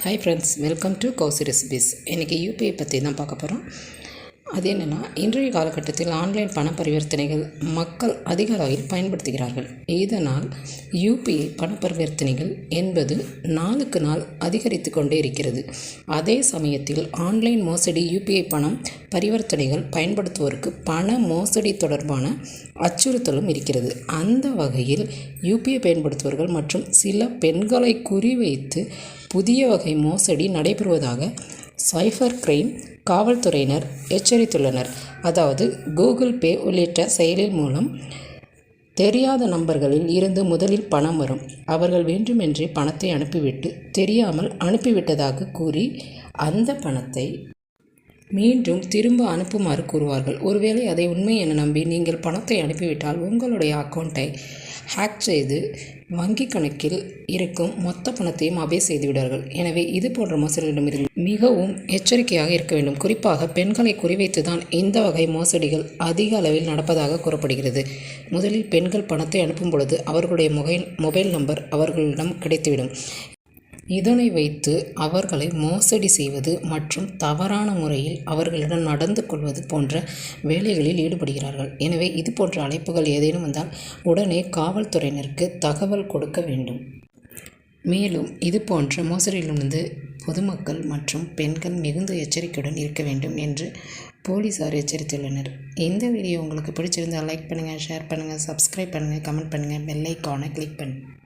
Hi friends welcome to Kousi recipes இன்றைக்கி UPI பற்றி தான் பார்க்க போகிறோம் அது என்னென்னா இன்றைய காலகட்டத்தில் ஆன்லைன் பண பரிவர்த்தனைகள் மக்கள் அதிக அளவில் பயன்படுத்துகிறார்கள். இதனால் யூபிஐ பண பரிவர்த்தனைகள் என்பது நாளுக்கு நாள் அதிகரித்து கொண்டே இருக்கிறது. அதே சமயத்தில் ஆன்லைன் மோசடி யூபிஐ பணம் பரிவர்த்தனைகள் பயன்படுத்துவோருக்கு பண மோசடி தொடர்பான அச்சுறுத்தலும் இருக்கிறது. அந்த வகையில் யூபிஐ பயன்படுத்துபவர்கள் மற்றும் சில பெண்களை குறிவைத்து புதிய வகை மோசடி நடைபெறுவதாக சைபர் கிரைம் காவல்துறையினர் எச்சரித்துள்ளனர். அதாவது கூகுள் பே உள்ளிட்ட செயலில் மூலம் தெரியாத நம்பர்களில் இருந்து முதலில் பணம் வரும். அவர்கள் வேண்டுமென்றே பணத்தை அனுப்பிவிட்டு தெரியாமல் அனுப்பிவிட்டதாக கூறி அந்த பணத்தை மீண்டும் திரும்ப அனுப்புமாறு கூறுவார்கள். ஒருவேளை அதை உண்மை என நம்பி நீங்கள் பணத்தை அனுப்பிவிட்டால் உங்களுடைய அக்கௌண்ட்டை ஹேக் செய்து வங்கி கணக்கில் இருக்கும் மொத்த பணத்தையும் அபே செய்துவிடார்கள் எனவே இது போன்ற மோசடிகளிடமிருந்து மிகவும் எச்சரிக்கையாக இருக்க வேண்டும். குறிப்பாக பெண்களை குறிவைத்து தான் இந்த வகை மோசடிகள் அதிக அளவில் நடப்பதாக கூறப்படுகிறது. முதலில் பெண்கள் பணத்தை அனுப்பும் பொழுது அவர்களுடைய மொபைல் மொபைல் நம்பர் அவர்களிடம் கிடைத்துவிடும். இதனை வைத்து அவர்களை மோசடி செய்வது மற்றும் தவறான முறையில் அவர்களிடம் நடந்து கொள்வது போன்ற வேலைகளில் ஈடுபடுகிறார்கள். எனவே இது போன்ற அழைப்புகள் ஏதேனும் வந்தால் உடனே காவல்துறையினருக்கு தகவல் கொடுக்க வேண்டும். மேலும் இது போன்ற மோசடியிலிருந்து பொதுமக்கள் மற்றும் பெண்கள் மிகுந்த எச்சரிக்கையுடன் இருக்க வேண்டும் என்று போலீஸார் எச்சரித்துள்ளனர். இந்த வீடியோ உங்களுக்கு பிடிச்சிருந்தால் லைக் பண்ணுங்கள் ஷேர் பண்ணுங்கள் சப்ஸ்கிரைப் பண்ணுங்கள் கமெண்ட் பண்ணுங்கள் பெல் ஐக்கானை கிளிக் பண்ணுங்கள்